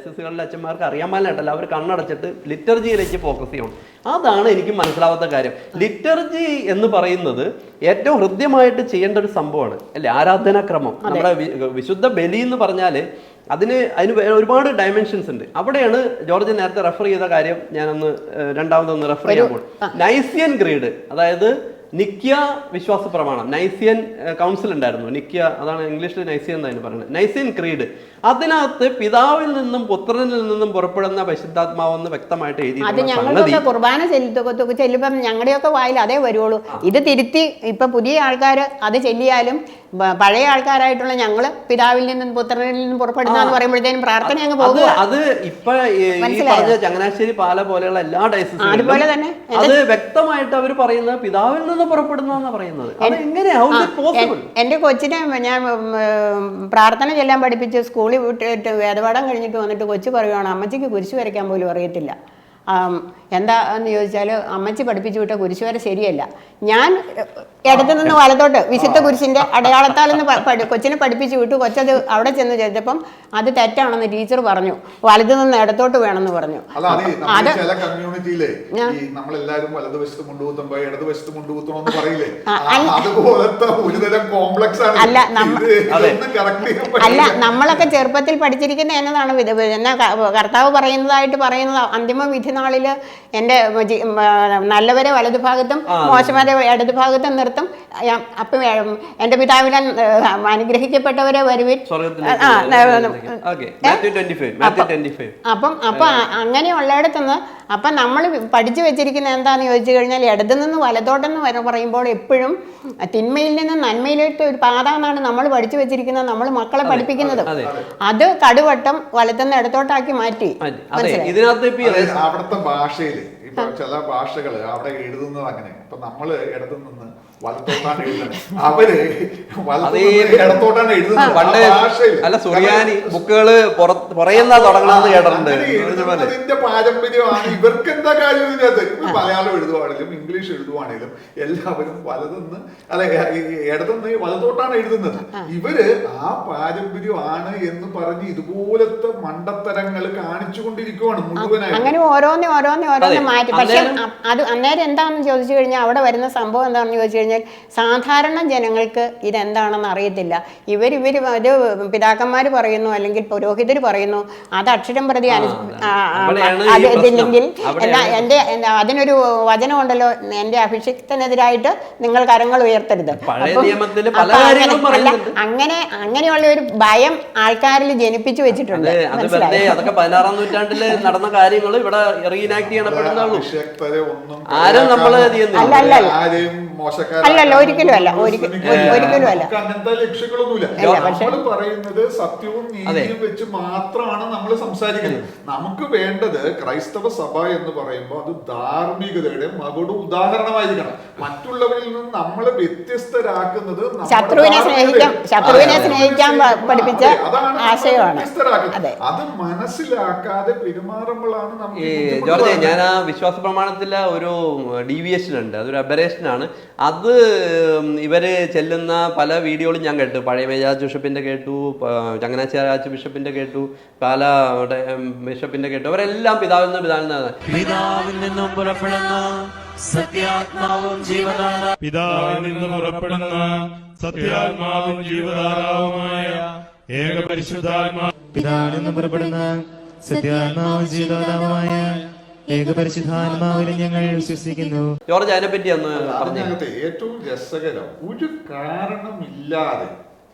ഡയസിസുകളിലെ അച്ഛന്മാർക്ക് അറിയാൻ പാടില്ല അവർ കണ്ണടച്ചിട്ട് ലിറ്റർജിയിലേക്ക് ഫോക്കസ് ചെയ്യണം. അതാണ് എനിക്ക് മനസ്സിലാവാത്ത കാര്യം. ലിറ്റർജി എന്ന് പറയുന്നത് ഏറ്റവും ഹൃദ്യമായിട്ട് ചെയ്യേണ്ട ഒരു സംഭവമാണ്. അല്ലേ? ആരാധനാക്രമം. നമ്മുടെ വിശുദ്ധ ബലി എന്ന് പറഞ്ഞാൽ അതിന് അതിന് ഒരുപാട് ഡയമെൻഷൻസ് ഉണ്ട്. അവിടെയാണ് ജോർജ് നേരത്തെ റെഫർ ചെയ്ത കാര്യം ഞാനൊന്ന് രണ്ടാമതൊന്ന് റെഫർ ചെയ്യാൻ പോകും നൈസിയൻ ഗ്രീഡ്. അതായത് നിക്യ വിശ്വാസ പ്രമാണം നൈസിയൻ കൗൺസിൽ ഉണ്ടായിരുന്നു. നിക്യ അതാണ് ഇംഗ്ലീഷിൽ നൈസിയൻ എന്നാണ് പറയുന്നത്. നൈസിയൻ ക്രീഡ് അതിനകത്ത് പിതാവിൽ നിന്നും പുത്രനിൽ നിന്നും പുറപ്പെടുന്ന പരിശുദ്ധാത്മാവെന്ന് വ്യക്തമായിട്ട് അത് ഞങ്ങളുടെ കുർബാന ചെല്ലുമ്പോൾ ചെല്ലുമ്പം ഞങ്ങളുടെയൊക്കെ വായിൽ അതേ വരുള്ളൂ ഇത് തിരുത്തി ഇപ്പൊ പുതിയ ആൾക്കാർ അത് ചെല്ലിയാലും പഴയ ആൾക്കാരായിട്ടുള്ള ഞങ്ങൾ പിതാവിൽ നിന്നും പുത്രനിൽ നിന്നും പുറപ്പെടുന്ന പറയുമ്പോഴത്തേനും പ്രാർത്ഥന അങ്ങ് പോകും അത് ഇപ്പൊ ചങ്ങനാശ്ശേരി പാല പോലെയുള്ള എല്ലാ ഡയസിസുകളിലും അതുപോലെ തന്നെ. അത് വ്യക്തമായിട്ട് അവർ പറയുന്നത് പിതാവിൽ നിന്ന് പുറപ്പെടുന്ന പറയുന്നത്. എന്റെ കൊച്ചിനെ ഞാൻ പ്രാർത്ഥന ചെല്ലാൻ പഠിപ്പിച്ച് സ്കൂളിൽ വിട്ടിട്ട് വേദപാഠം കഴിഞ്ഞിട്ട് വന്നിട്ട് കൊച്ചു പറയുവാണ് അമ്മച്ചിക്ക് കുരിശു വരയ്ക്കാൻ പോലും അറിയത്തില്ല. എന്താന്ന് എന്താ എന്ന് ചോദിച്ചാൽ അമ്മച്ചി പഠിപ്പിച്ചു വിട്ട കുരിശു വര ശരിയല്ല. ഞാൻ ഇടത്തു നിന്ന് വലത്തോട്ട് വിശുദ്ധ കുരിശിന്റെ അടയാളത്താലെന്ന് നിന്ന് കൊച്ചിനെ പഠിപ്പിച്ചു വിട്ടു. കൊച്ചത് അവിടെ ചെന്ന് ചെയ്തപ്പം അത് തെറ്റാണെന്ന് ടീച്ചർ പറഞ്ഞു. വലതു നിന്ന് ഇടത്തോട്ട് വേണമെന്ന് പറഞ്ഞു. അല്ല അത് ചില കമ്മ്യൂണിറ്റിയിലെ ഈ നമ്മളെല്ലാരും വലതുവശത്ത് മുണ്ടുകുത്തുമ്പോ ഇടതുവശത്ത് മുണ്ടുകുത്തണമെന്ന് പറയില്ലേ? അതുപോലത്തെ ഒരുതരം കോംപ്ലക്സ് ആണ്. അല്ല, അല്ല നമ്മളൊക്കെ ചെറുപ്പത്തിൽ പഠിച്ചിരിക്കുന്ന എന്നതാണ് എന്നാ കർത്താവ് പറയുന്നതായിട്ട് പറയുന്നത് അന്തിമ വിധി നാളിൽ ആ, നല്ലവരെ വലതുഭാഗത്തും മോശമാരെ ഇടതുഭാഗത്തും നിർത്തി അപ്പം എന്റെ എന്റെ പിതാവിനെ അനുഗ്രഹിക്കപ്പെട്ടവരെ വരുവിൻ. അപ്പം അപ്പം അങ്ങനെയുള്ളയിടത്തുനിന്ന് അങ്ങനെയുള്ളിടത്തുനിന്ന് അപ്പം നമ്മൾ പഠിച്ചു വെച്ചിരിക്കുന്ന എന്താണെന്ന് ചോദിച്ചു കഴിഞ്ഞാൽ ഇടതു നിന്ന് വലതോട്ടെന്ന് വരെ പറയുമ്പോൾ എപ്പോഴും തിന്മയിൽ നിന്ന് നന്മയിലേക്ക് ഒരു പാത എന്നാണ് നമ്മൾ പഠിച്ചു വെച്ചിരിക്കുന്നത് നമ്മൾ മക്കളെ പഠിപ്പിക്കുന്നത്. അത് കടുവട്ടം വലത്തുനിന്ന് ഇടത്തോട്ടാക്കി മാറ്റി. അവിടുത്തെ ഭാഷയിൽ ഇപ്പൊ ചില ഭാഷകൾ അവിടെ എഴുതുന്നത് അങ്ങനെ. ഇപ്പൊ നമ്മൾ ഇടത്തു നിന്ന് വലത്തോട്ടാണ് എഴുതുന്നത്. അവർ വലത്തു അതേ നിന്ന് ഇടത്തോട്ടാണ് എഴുതുന്നത്. ഭാഷയിൽ. അല്ല സുറിയാനി ബുക്കുകൾ പുറയുന്ന തുടങ്ങണമെന്ന് കേട്ടിട്ടുണ്ട്. പാരമ്പര്യമാണ്. ഇവർക്ക് എന്താ കാര്യം ഇതിനകത്ത് മലയാളം എഴുതുവാണെങ്കിലും ഇംഗ്ലീഷ് എഴുതുവാണെങ്കിലും എല്ലാവരും വലതെന്ന് അല്ലെ ഇടതെന്ന് വലത്തോട്ടാണ് എഴുതുന്നത്. ഇവർ ആ പാരമ്പര്യമാണ് എന്ന് പറഞ്ഞ് ഇതുപോലത്തെ മണ്ടത്തരങ്ങൾ കാണിച്ചുകൊണ്ടിരിക്കുവാണ് മുഴുവനായി അങ്ങനെ ഓരോന്ന് ഓരോന്ന് ഓരോന്ന് മാറ്റി. പക്ഷേ അത് അന്നേരം എന്താണെന്ന് ചോദിച്ചു കഴിഞ്ഞാൽ അവിടെ വരുന്ന സംഭവം എന്താണെന്ന് ചോദിച്ചു കഴിഞ്ഞാൽ സാധാരണ ജനങ്ങൾക്ക് ഇതെന്താണെന്ന് അറിയത്തില്ല. ഇവർ ഇവർ ഇത് പിതാക്കന്മാർ പറയുന്നു അല്ലെങ്കിൽ പുരോഹിതർ പറയുന്നു അത് അക്ഷരം പ്രതി അനുസരിച്ചില്ലെങ്കിൽ ആ, ആ, ആ, അവിടെയാണ് ഈ അത് പ്രശ്നം. ഇതില്ലെങ്കിൽ അവിടെയാണ് എന്നാ എന്റെ എന്താ അതിനൊരു വചനമുണ്ടല്ലോ എന്റെ അഭിഷിക്തനെതിരായിട്ട് നിങ്ങൾ കരങ്ങൾ ഉയർത്തരുത്. അങ്ങനെ- അല്ല, അങ്ങനെയുള്ള ഒരു ഭയം ആൾക്കാരിൽ ജനിപ്പിച്ചു വെച്ചിട്ടുണ്ട്. അതൊക്കെ പതിനാറാം നടന്ന കാര്യങ്ങൾ ഇവിടെ റീനാക്ട് ആരും ചെയ്യുന്നില്ല. അല്ല, അല്ല, അല്ലല്ല, ഒരിക്കലും അല്ല. ഒരിക്കലും അല്ല. അങ്ങനത്തെ ലക്ഷ്യങ്ങളൊന്നുമില്ല. നമ്മൾ പറയുന്നത് സത്യവും നീതിയും വെച്ച് മാത്രമാണ് നമ്മൾ സംസാരിക്കുന്നത്. നമുക്ക് വേണ്ടത് ക്രൈസ്തവ സഭ എന്ന് പറയുമ്പോൾ അത് ധാർമ്മികതയുടെ മകുട ഉദാഹരണമായിരിക്കണം. മറ്റുള്ളവരിൽ നിന്ന് നമ്മൾ വ്യത്യസ്തരാക്കുന്നത് ശത്രുവിനെ സ്നേഹിക്കാം, ശത്രുവിനെ സ്നേഹിക്കാൻ പഠിപ്പിച്ച ആശയമാണ്. അത്. മനസ്സിലാക്കാതെ പെരുമാറുമ്പോഴാണ് നമ്മൾ ജോർജ് ഞാൻ ആ വിശ്വാസ പ്രമാണത്തിലെ ഒരു ഡീവിയേഷൻ ഉണ്ട്. അതൊരു അബറേഷൻ ആണ്. അത് ഇവർ ഇവർ ചെല്ലുന്ന പല വീഡിയോകളും ഞാൻ കേട്ടു. പഴയ മേജാജ് ബിഷപ്പിന്റെ കേട്ടു പ- രാജ് ബിഷപ്പിന്റെ കേട്ടു പാല ബിഷപ്പിന്റെ കേട്ടു. അവരെല്ലാം പിതാവിൽ നിന്ന് പിതാവിൽ നിന്ന് പിതാവിൽ നിന്നും പുറപ്പെടുന്ന സത്യാത്മാവും പിതാവിൽ നിന്ന് പുറപ്പെടുന്ന സത്യാത്മാവും ജീവധാരാവുമായ ഏക പരിശുദ്ധാത്മാ പിതാവിൽ നിന്ന് പുറപ്പെടുന്ന സത്യാത്മാവും ജീവദാതാവായ ഏകപരിശുദ്ധാത്മാവിലും ഞങ്ങൾ വിശ്വസിക്കുന്നു. ജോർജ് അതിനെപ്പറ്റി ഒന്ന് പറഞ്ഞു. അതിനകത്ത് ഏറ്റവും രസകരം ഒരു കാരണമില്ലാതെ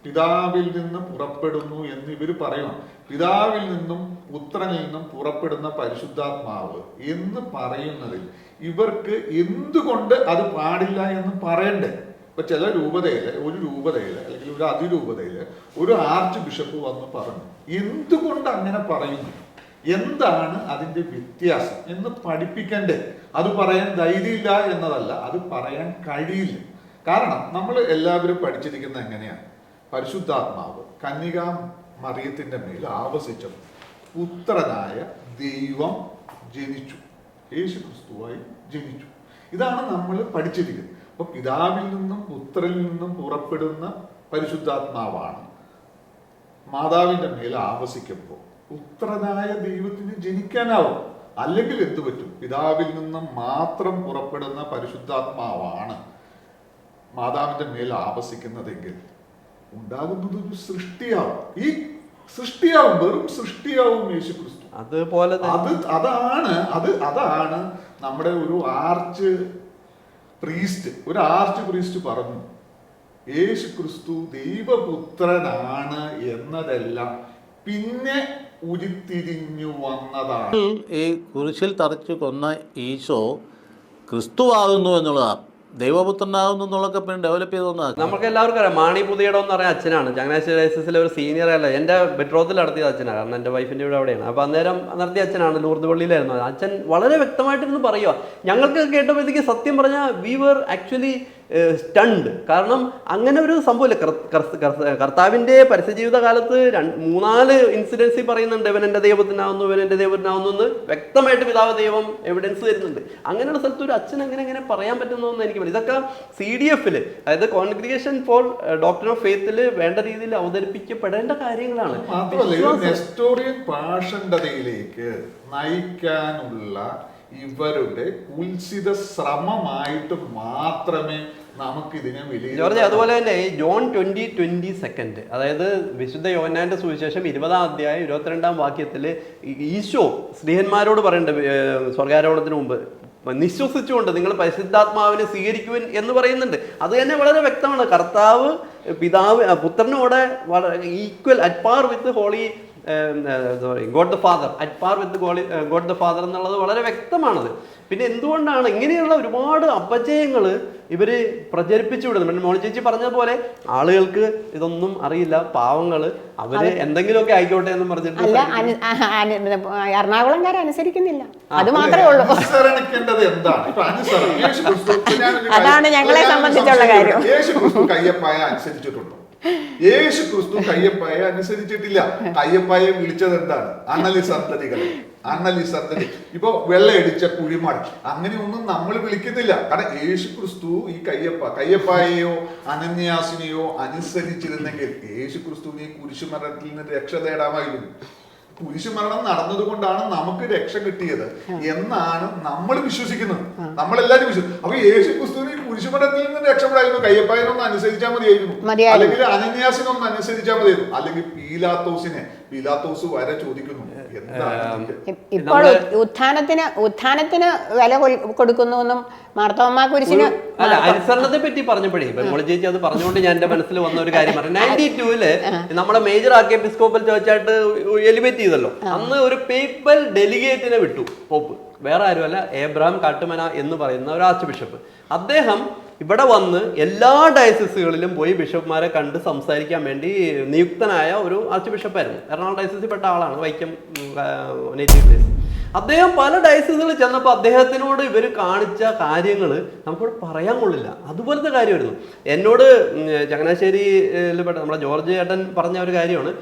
പിതാവിൽ നിന്ന് പുറപ്പെടുന്നു എന്ന് ഇവർ പറയണം. പിതാവിൽ നിന്നും പുത്രനിൽ നിന്നും പുറപ്പെടുന്ന പരിശുദ്ധാത്മാവ് എന്ന് പറയുന്നതിൽ ഇവർക്ക് എന്തുകൊണ്ട് അത് പാടില്ല എന്ന് പറയണ്ടേ? ഇപ്പൊ ചില രൂപതയിൽ ഒരു രൂപതയിൽ അല്ലെങ്കിൽ ഒരു അതിരൂപതയിൽ ഒരു ആർച്ച് ബിഷപ്പ് വന്ന് പറഞ്ഞു എന്തുകൊണ്ട് അങ്ങനെ പറയുന്നു? എന്താണ് അതിന്റെ വ്യത്യാസം എന്ന് പഠിപ്പിക്കണ്ടേ? അത് പറയാൻ ധൈര്യമില്ല എന്നതല്ല അത് പറയാൻ കഴിയില്ല. കാരണം നമ്മൾ എല്ലാവരും പഠിച്ചിരിക്കുന്നത് എങ്ങനെയാണ്? പരിശുദ്ധാത്മാവ് കന്യക മറിയത്തിന്റെ മേൽ ആവസിച്ചത് പുത്രനായ ദൈവം ജനിച്ചു. യേശു ക്രിസ്തുവായി ജനിച്ചു. ഇതാണ് നമ്മൾ പഠിച്ചിരിക്കുന്നത്. അപ്പൊ പിതാവിൽ നിന്നും പുത്രനിൽ നിന്നും പുറപ്പെടുന്ന പരിശുദ്ധാത്മാവാണ്. മാതാവിന്റെ മേൽ ആവസിക്കുമ്പോൾ പുത്രനായ ദൈവത്തിന് ജനിക്കാനാവും. അല്ലെങ്കിൽ എന്തു പറ്റും? പിതാവിൽ നിന്ന് മാത്രം പുറപ്പെടുന്ന പരിശുദ്ധാത്മാവാണ് മാതാവിന്റെ മേൽ ആവസിക്കുന്നതെങ്കിൽ ഉണ്ടാകുന്നത് ഒരു സൃഷ്ടിയാവും. ഈ സൃഷ്ടിയാവും വെറും സൃഷ്ടിയാവും യേശു ക്രിസ്തു അതുപോലെ അത് അതാണ് അത് അതാണ് നമ്മുടെ ഒരു ആർച്ച് പ്രീസ്റ്റ് ഒരു ആർച്ച് പ്രീസ്റ്റ് പറഞ്ഞു യേശു ക്രിസ്തു ദൈവപുത്രനാണ് എന്നതെല്ലാം. പിന്നെ ഉരുത്തിരിഞ്ഞു വന്നതാണ്. ഈ കുരിശിൽ തറച്ചു കൊന്ന ഈശോ ക്രിസ്തുവാകുന്നു എന്നുള്ളതാണ്. ദൈവപുത്രനാകുന്നു എന്നുള്ളതൊക്കെ പിന്നെ ഡെവലപ്പ് ചെയ്തൊന്നാണ് നമുക്ക് എല്ലാവർക്കും അറിയാം. മാണി പുതിയടം എന്ന് പറയുന്ന അച്ഛനാണ്. ചങ്ങനാശ്ശേരി ഡയസിസിലെ ഒരു സീനിയർ അല്ല. എന്റെ ബെഡ്റോത്തിൽ നടത്തിയ അച്ഛനാണ്. കാരണം എന്റെ വൈഫിന്റെ വീട് അവിടെയാണ്. അപ്പോൾ അന്നേരം നടത്തിയ അച്ഛനാണ് ലൂർദ് പള്ളിയിലായിരുന്നു അച്ഛൻ വളരെ വ്യക്തമായിട്ടിരുന്ന് പറയുക ഞങ്ങൾക്ക് കേട്ടപ്പോഴത്തേക്ക് സത്യം പറഞ്ഞാൽ വി വർ ആക്ച്വലി സ്റ്റണ്ട് കാരണം അങ്ങനെ ഒരു സംഭവമില്ല കർ- കർ- കർ- കർത്താവിന്റെ പരസ്യജീവിത കാലത്ത് രണ്ട് മൂന്നാൽ ഇൻസിഡൻസിൽ പറയുന്നുണ്ട് ഇവൻ എന്റെ ദൈവത്തിനാവുന്നു ഇവൻ എന്റെ ദൈവത്തിനാവുന്നു എന്ന് വ്യക്തമായിട്ട് പിതാവ് ദൈവം എവിഡൻസ് തരുന്നുണ്ട് അങ്ങനെയുള്ള സ്ഥലത്ത് ഒരു അച്ഛൻ അങ്ങനെ അങ്ങനെ പറയാൻ പറ്റുന്നു എന്ന് എനിക്ക് മനസ്സിലായി. ഇതൊക്കെ സി ഡി എഫിൽ അതായത് കോൺഗ്രിഗേഷൻ ഫോർ ഡോക്ടർ ഓഫ് ഫെയ്ത്തിൽ വേണ്ട രീതിയിൽ അവതരിപ്പിക്കപ്പെടേണ്ട കാര്യങ്ങളാണ്. നയിക്കാനുള്ള ഇവരുടെ കുൽസിത ശ്രമമായിട്ട് മാത്രമേ നമുക്കിതിനെ അതുപോലെ തന്നെ ജോൺ ട്വന്റി ട്വന്റി സെക്കൻഡ് അതായത് വിശുദ്ധ യോനാന്റെ സുവിശേഷം ഇരുപതാം അധ്യായം ഇരുപത്തിരണ്ടാം വാക്യത്തിൽ ഈശോ സ്നേഹന്മാരോട് പറയുന്നുണ്ട് സ്വർഗാരോഹണത്തിന് മുമ്പ് നിശ്വസിച്ചുകൊണ്ട് നിങ്ങൾ പരിശുദ്ധാത്മാവിനെ സ്വീകരിക്കുവിൻ എന്ന് പറയുന്നുണ്ട്. അത് തന്നെ വളരെ വ്യക്തമാണ്. കർത്താവ് പിതാവ് പുത്രനോടെ equal at par with holy sorry God the Father at par with holy God the Father എന്നുള്ളത് വളരെ വ്യക്തമാണത്. പിന്നെ എന്തുകൊണ്ടാണ് ഇങ്ങനെയുള്ള ഒരുപാട് അപജയങ്ങൾ ഇവർ പ്രചരിപ്പിച്ചു വിടുന്നത്? മോളി ചേച്ചി പറഞ്ഞതുപോലെ ആളുകൾക്ക് ഇതൊന്നും അറിയില്ല പാവങ്ങൾ അവർ എന്തെങ്കിലുമൊക്കെ ആയിക്കോട്ടെ എന്ന് പറഞ്ഞിട്ട് എറണാകുളംകാർ അനുസരിക്കുന്നില്ല. അത് മാത്രമേ ഉള്ളൂ. അതാണ് ഞങ്ങളെ സംബന്ധിച്ചുള്ള കാര്യം. യേശു ക്രിസ്തു കയ്യപ്പായ അനുസരിച്ചിട്ടുണ്ടോ? യേശു ക്രിസ്തു കയ്യപ്പായ അനുസരിച്ചിട്ടില്ല. കയ്യപ്പായെ വിളിച്ചത് എന്താണ്? അണലി സന്തതികൾ. അണലി സന്തതി. ഇപ്പൊ വെള്ളയടിച്ച കുഴിമാട്. അങ്ങനെയൊന്നും നമ്മൾ വിളിക്കുന്നില്ല കാരണം യേശു ക്രിസ്തു ഈ കയ്യപ്പ കയ്യപ്പായെയോ അനന്യാസിനെയോ അനുസരിച്ചിരുന്നെങ്കിൽ യേശു ക്രിസ്തുവിനെ ഈ കുരിശുമരണത്തിൽ നിന്ന് രക്ഷ നേടാമായിരുന്നു. കുരിശുമരണം നടന്നതുകൊണ്ടാണ് നമുക്ക് രക്ഷ കിട്ടിയത് എന്നാണ് നമ്മൾ വിശ്വസിക്കുന്നത്. നമ്മളെല്ലാരും വിശ്വസിക്കും അപ്പൊ യേശു ക്രിസ്തുവിന് കുരിശു കുരിശുമരണത്തിൽ നിന്ന് രക്ഷപ്പെടായിരുന്നു. കയ്യപ്പായനൊന്ന് അനുസരിച്ചാൽ മതിയായിരുന്നു. അല്ലെങ്കിൽ അനന്യാസിനൊന്ന് അനുസരിച്ചാൽ മതിയായിരുന്നു. അല്ലെങ്കിൽ പീലാത്തോസിനെ പീലാത്തോസ് വരെ ചോദിക്കുന്നു. ഇപ്പോൾ ഉത്ഥാനത്തിന് ഉത്ഥാനത്തിന് വില കൊടുക്കുന്നു കൊടുക്കുന്നുവെന്നും മാർത്തോമ്മ കുരിശിന് അല്ല അനുസരണത്തെ പറ്റി പറഞ്ഞപ്പോഴേ ഇപ്പൊ ചേച്ചി അത് പറഞ്ഞുകൊണ്ട് ഞാൻ എന്റെ മനസ്സിൽ വന്ന ഒരു കാര്യം പറഞ്ഞു. നയന്റി ടൂൽ നമ്മളെ മേജർ ആക്കിയ എപ്പിസ്കോപ്പൽ ചോദിച്ചായിട്ട് എലിവേറ്റ് ചെയ്തല്ലോ. അന്ന് ഒരു പേപ്പൽ ഡെലിഗേറ്റിനെ വിട്ടു പോപ്പ്. വേറെ ആരുമല്ല ഏബ്രഹാം കാട്ടുമന എന്ന് പറയുന്ന ഒരു ആർച്ച് ബിഷപ്പ് അദ്ദേഹം ഇവിടെ വന്ന് എല്ലാ ഡയസിസുകളിലും പോയി ബിഷപ്പ്മാരെ കണ്ട് സംസാരിക്കാൻ വേണ്ടി നിയുക്തനായ ഒരു ആർച്ച് ബിഷപ്പായിരുന്നു എറണാകുളം ഡയസിസിൽ പെട്ട ആളാണ് വൈക്കം നേറ്റീവ് പ്ലേസ് അദ്ദേഹം പല ഡയസിസുകളിൽ ചെന്നപ്പോൾ അദ്ദേഹത്തിനോട് ഇവർ കാണിച്ച കാര്യങ്ങൾ നമുക്കിവിടെ പറയാൻ കൊള്ളില്ല. അതുപോലത്തെ കാര്യമായിരുന്നു. എന്നോട് ചങ്ങനാശ്ശേരിയിൽ പെട്ട നമ്മുടെ ജോർജ് ഏട്ടൻ പറഞ്ഞ ഒരു കാര്യമാണ്.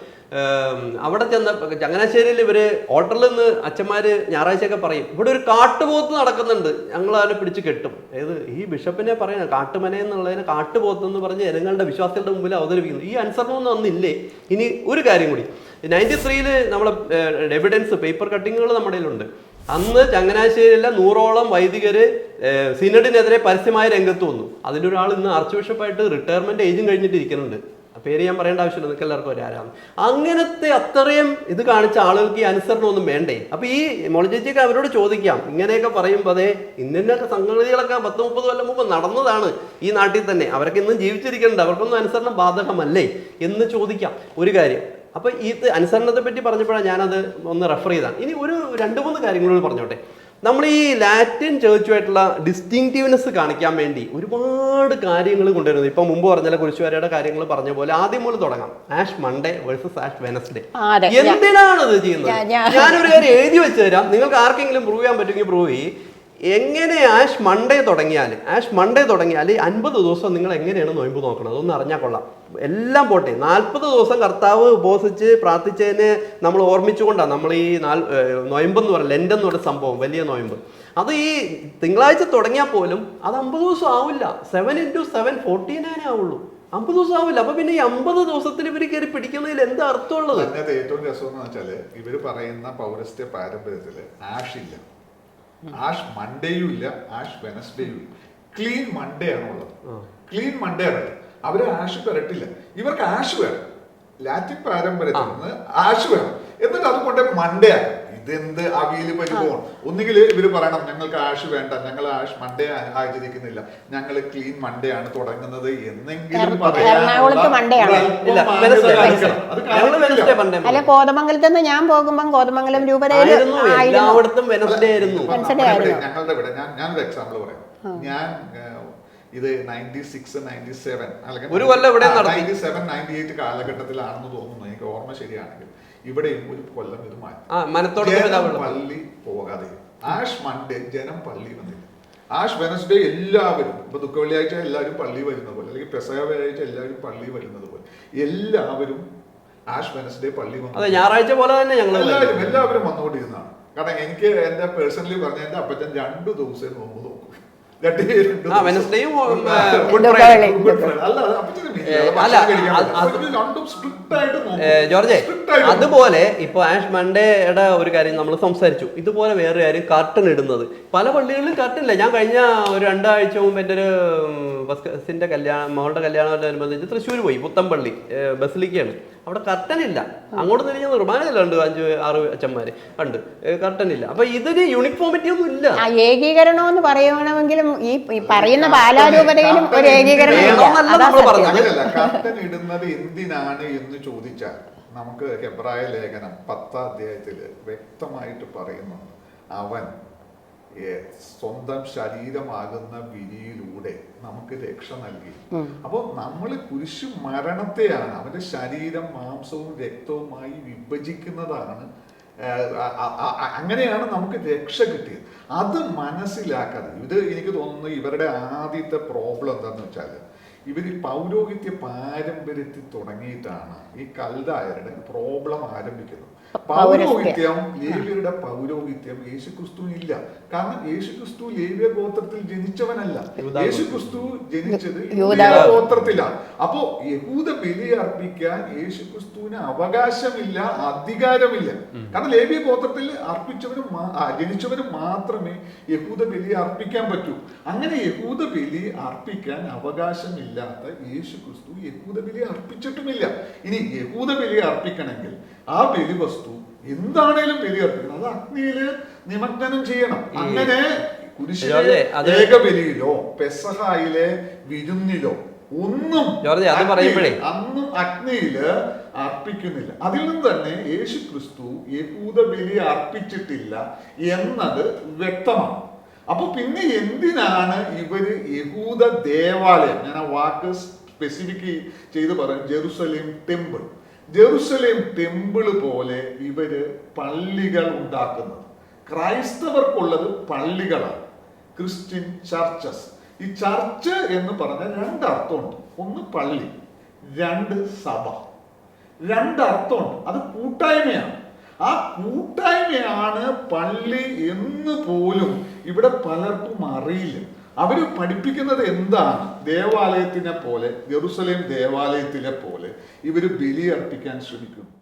അവിടെ ചെന്ന ചങ്ങനാശ്ശേരിയിൽ ഇവർ ഹോട്ടലിൽ നിന്ന് അച്ഛന്മാർ ഞായറാഴ്ചയൊക്കെ പറയും ഇവിടെ ഒരു കാട്ടുപോത്ത് നടക്കുന്നുണ്ട്. ഞങ്ങൾ അതിനെ പിടിച്ച് കെട്ടും. അതായത് ഈ ബിഷപ്പിനെ പറയുന്നത് കാട്ടുമന എന്നുള്ളതിനെ കാട്ടുപോത്ത് എന്ന് പറഞ്ഞ് ജനങ്ങളുടെ വിശ്വാസികളുടെ മുമ്പിൽ അവതരിപ്പിക്കുന്നു. ഈ അനുസരണമൊന്നും അന്നില്ലേ ഇനി ഒരു കാര്യം കൂടി. നയന്റി ത്രീയിൽ നമ്മളെ എവിഡൻസ് പേപ്പർ കട്ടിങ്ങുകൾ നമ്മുടെ കയ്യിലുണ്ട്. അന്ന് ചങ്ങനാശ്ശേരിയിലെ നൂറോളം വൈദികര് ഏഹ്, സിനഡിനെതിരെ പരസ്യമായ രംഗത്ത് വന്നു. അതിലൊരാൾ ഇന്ന് ആർച്ച് ബിഷപ്പായിട്ട് റിട്ടയർമെന്റ് ഏജും കഴിഞ്ഞിട്ട് ഇരിക്കുന്നുണ്ട് ആ പേര് ഞാൻ പറയേണ്ട ആവശ്യമില്ല നിങ്ങൾക്ക് എല്ലാവർക്കും ഒരു ആരാണ്. അങ്ങനത്തെ അത്രയും ഇത് കാണിച്ച ആളുകൾക്ക് ഈ അനുസരണമൊന്നും വേണ്ടേ? അപ്പൊ ഈ മോളിച്ചേച്ചിയൊക്കെ അവരോട് ചോദിക്കാം. ഇങ്ങനെയൊക്കെ പറയുമ്പോൾ അതെ ഇന്നൊക്കെ സംഗതികളൊക്കെ പത്ത് മുപ്പത് കൊല്ലം മുമ്പ് നടന്നതാണ് ഈ നാട്ടിൽ തന്നെ. അവരൊക്കെ ഇന്നും ജീവിച്ചിരിക്കുന്നുണ്ട്. അവർക്കൊന്നും അനുസരണം ബാധകമല്ലേ? എന്ന് ചോദിക്കാം. ഒരു കാര്യം. അപ്പൊ ഈ അനുസരണത്തെ പറ്റി പറഞ്ഞപ്പോഴാണ് ഞാനത് ഒന്ന് റെഫർ ചെയ്താണ് ഇനി ഒരു രണ്ട് മൂന്ന് കാര്യങ്ങളോട് പറഞ്ഞോട്ടെ. നമ്മൾ ഈ ലാറ്റിൻ ചേർച്ചുമായിട്ടുള്ള ഡിസ്റ്റിങ്റ്റീവ്നെസ് കാണിക്കാൻ വേണ്ടി ഒരുപാട് കാര്യങ്ങൾ കൊണ്ടുവരുന്നത് ഇപ്പൊ മുമ്പ് പറഞ്ഞ കുരിശുവരയുടെ കാര്യങ്ങൾ പറഞ്ഞ പോലെ ആദ്യം മുതൽ തുടങ്ങാം. Ash Monday versus Ash Wednesday എന്തിനാണ് ഇത് ചെയ്യുന്നത്? ഞാനൊരു കാര്യം എഴുതി വെച്ച് തരാം. നിങ്ങൾക്ക് ആർക്കെങ്കിലും പ്രൂവ് ചെയ്യാൻ പറ്റുമെങ്കിൽ പ്രൂവ് ചെയ്യും. എങ്ങനെ ആഷ് മൺഡേ തുടങ്ങിയാൽ ആഷ് മൺഡേ തുടങ്ങിയാൽ അൻപത് ദിവസം നിങ്ങൾ എങ്ങനെയാണ് നോയമ്പ് നോക്കണം അതൊന്ന് അറിഞ്ഞാൽ കൊള്ളാം. എല്ലാം പോട്ടെ. നാൽപ്പത് ദിവസം കർത്താവ് ഉപസിച്ച് പ്രാർത്ഥിച്ചതിന് നമ്മൾ ഓർമ്മിച്ചുകൊണ്ടാണ് നമ്മൾ ഈ നാല് നോയമ്പ് എന്ന് പറയുന്നത് ലെൻഡെന്ന് പറയുന്ന സംഭവം വലിയ നോയമ്പ്. അത് ഈ തിങ്കളാഴ്ച തുടങ്ങിയാൽ പോലും അത് അമ്പത് ദിവസം ആവില്ല. Seven into seven forty nine ആവുള്ളൂ. അമ്പത് ദിവസം ആവില്ല. അപ്പൊ പിന്നെ ഈ അമ്പത് ദിവസത്തിൽ ഇവർ കയറി പിടിക്കുന്നതിൽ എന്താ അർത്ഥമുള്ളത്? ഏറ്റവും രസം എന്ന് വെച്ചാൽ ഇവർ പറയുന്ന പൗരസ്ത്യ പാരമ്പര്യത്തിൽ ആഷില്ല. ആഷ് മൺഡേയും ഇല്ല ആഷ് വെനസ്ഡേയും ഇല്ല. ക്ലീൻ മൺഡേ ആണ് ഉള്ളത്. ക്ലീൻ മൺഡേ ആണ്. അവർ ആഷ് പെരട്ടില്ല. ഇവർക്ക് ആഷ് വേണം. ലാറ്റിൻ പാരമ്പര്യത്തിൽ നിന്ന് ആഷ് വേണം. എന്നിട്ട് അതുകൊണ്ട് മൺഡേ ആക്കും ഇതെന്ത് അവിയിൽ പരിഭവം ഒന്നുകിൽ ഇവർ പറയണം ഞങ്ങൾക്ക് ആഷ് വേണ്ട ഞങ്ങൾ ആഷ് മൺഡേ ആചരിക്കുന്നില്ല. ഞങ്ങൾ ക്ലീൻ മൺഡേ ആണ് തുടങ്ങുന്നത് എന്നെങ്കിലും അല്ല കോതമംഗലത്ത് നിന്ന് ഞാൻ പോകുമ്പോൾ കോതമംഗലം രൂപതയിൽ ഞങ്ങളുടെ ഇവിടെ ഞാൻ ഞാനൊരു എക്സാമ്പിൾ പറയാം. ഞാൻ ഇത് നയന്റി സിക്സ് നയന്റി സെവൻ അല്ലെങ്കിൽ. നയന്റി സെവൻ നയന്റി എയ്റ്റ് കാലഘട്ടത്തിലാണെന്ന് തോന്നുന്നു. എനിക്ക് ഓർമ്മ ശരിയാണെങ്കിൽ. ഇവിടെയും ഒരു കൊല്ലം ഇത് മാറ്റി. പള്ളി പോകാതെ. ആഷ് മൺഡേ ജനം പള്ളി വന്നില്ല. ആഷ് വെനസ്ഡേ എല്ലാവരും ഇപ്പൊ ദുഃഖ വെള്ളിയാഴ്ച എല്ലാവരും പള്ളി വരുന്ന പോലെ അല്ലെങ്കിൽ പെസക വ്യാഴാഴ്ച എല്ലാവരും പള്ളി വരുന്നത് പോലെ എല്ലാവരും ആഷ് വെനസ്ഡേ പള്ളി വന്നു. ഞായറാഴ്ച പോലെ തന്നെ ഞങ്ങൾ എല്ലാവരും എല്ലാവരും വന്നുകൊണ്ടിരുന്നതാണ്. കാരണം എനിക്ക് എന്റെ പേഴ്സണലി പറഞ്ഞ എന്റെ അപ്പച്ചൻ രണ്ടു ദിവസം നോമ്പ് വെനസ്ഡേയും. അല്ല ജോർജെ. അതുപോലെ ഇപ്പൊ ആഷ് മൺഡേയുടെ ഒരു കാര്യം നമ്മൾ സംസാരിച്ചു. ഇതുപോലെ വേറെ കാര്യം കർട്ടൻ ഇടുന്നത്. പല പള്ളികളിലും കർട്ടൻ ഇല്ല. ഞാൻ കഴിഞ്ഞ ഒരു രണ്ടാഴ്ച മുമ്പ് എന്റെ ഒരു ബസ്കസിന്റെ കല്യാണം മകളുടെ അനുബന്ധിച്ച് തൃശ്ശൂർ പോയി പുത്തമ്പള്ളി ബസിലിക്കയാണ്. അവിടെ കർട്ടനില്ല. അങ്ങോട്ട് തിരിഞ്ഞ നിർമ്മാണമില്ല ഉണ്ട് അഞ്ച് ആറ് അച്ഛന്മാര്. ഉണ്ട് കർട്ടനില്ല. അപ്പൊ ഇതിന് യൂണിഫോമിറ്റി ഒന്നും ഇല്ല. ആ ഏകീകരണം എന്ന് പറയണമെങ്കിലും ഈ പറയുന്ന ബാലാരൂപതയിലും ഒരു ഏകീകരണം കർട്ടൻ ഇടുന്നത് എന്തിനാണ് എന്ന് ചോദിച്ചാൽ നമുക്ക് ഹെബ്രായ ലേഖനം പത്താം അധ്യായത്തിൽ വ്യക്തമായിട്ട് പറയുന്നുണ്ട്. അവൻ സ്വന്തം ശരീരമാകുന്ന വിരിയിലൂടെ നമുക്ക് രക്ഷ നൽകി. അപ്പോൾ നമ്മൾ കുരിശു മരണത്തെയാണ് അവന്റെ ശരീരം മാംസവും രക്തവുമായി വിഭജിക്കുന്നതാണ് അങ്ങനെയാണ് നമുക്ക് രക്ഷ കിട്ടിയത്. അത് മനസ്സിലാക്കാതെ ഇത് എനിക്ക് തോന്നുന്നു ഇവരുടെ ആദ്യത്തെ പ്രോബ്ലം എന്താന്ന് വെച്ചാൽ ഇവർ പൗരോഹിത്യ പാരമ്പര്യത്തിൽ തുടങ്ങിയിട്ടാണ് ഈ കൽതായരുടെ പ്രോബ്ലം ആരംഭിക്കുന്നത്. പൗരോഹിത്യം ലേവ്യരുടെ പൗരോഹിത്യം യേശുക്രിസ്തുവിന് ഇല്ല. കാരണം യേശുക്രിസ്തു ലേവ്യ ഗോത്രത്തിൽ ജനിച്ചവനല്ല. യേശുക്രിസ്തു ജനിച്ചത് ഗോത്രത്തിലാണ്. അപ്പോ യഹൂദ ബലി അർപ്പിക്കാൻ യേശുക്രിസ്തുവിന് അവകാശമില്ല അധികാരമില്ല. കാരണം ലേവ്യ ഗോത്രത്തിൽ അർപ്പിച്ചവന് ജനിച്ചവന് മാത്രമേ യഹൂദ ബലി അർപ്പിക്കാൻ പറ്റൂ. അങ്ങനെ യഹൂദ ബലി അർപ്പിക്കാൻ അവകാശമില്ലാത്ത യേശുക്രിസ്തു യഹൂദ ബലി അർപ്പിച്ചിട്ടുമില്ല. ഇനി യഹൂദ ബലി അർപ്പിക്കണമെങ്കിൽ ആ ബലി വസ്തു എന്താണേലും ബലി അർപ്പിക്കണം അത് അഗ്നിയിൽ നിമഗ്നം ചെയ്യണം. അങ്ങനെ കുരിശിലെ ഏകബലിയിലോ പെസഹായിലെ വിരുന്നിലോ ഒന്നും ജോർജെ, അത് അഗ്നിയിൽ- അന്നും അഗ്നിയിൽ അർപ്പിക്കുന്നില്ല. അതിൽ നിന്ന് തന്നെ യേശു ക്രിസ്തു യഹൂദ ബലി അർപ്പിച്ചിട്ടില്ല എന്നത് വ്യക്തമാണ്. അപ്പൊ പിന്നെ എന്തിനാണ് ഇവർ യഹൂദ ദേവാലയം ഞാൻ ആ വാക്ക് സ്പെസിഫിക് ചെയ്ത് പറയാം ജെറുസലേം ടെമ്പിൾ ജെറുസലേം ടെമ്പിൾ പോലെ ഇവർ പള്ളികൾ ഉണ്ടാക്കുന്നത്. ക്രൈസ്തവർക്കുള്ളത് പള്ളികളാണ്. ക്രിസ്ത്യൻ ചർച്ചസ് ഈ ചർച്ച് എന്ന് പറഞ്ഞ രണ്ടർത്ഥമുണ്ട് ഒന്ന് പള്ളി രണ്ട് സഭ. രണ്ടർത്ഥമുണ്ട് അത് കൂട്ടായ്മയാണ്. ആ കൂട്ടായ്മയാണ് പള്ളി എന്ന് പോലും ഇവിടെ പലർക്കും അറിയില്ല. അവർ പഠിപ്പിക്കുന്നത് എന്താണ്? ദേവാലയത്തിനെ പോലെ ജെറുസലേം ദേവാലയത്തിലെ പോലെ ഇവർ ബലിയർപ്പിക്കാൻ ശ്രമിക്കുന്നു.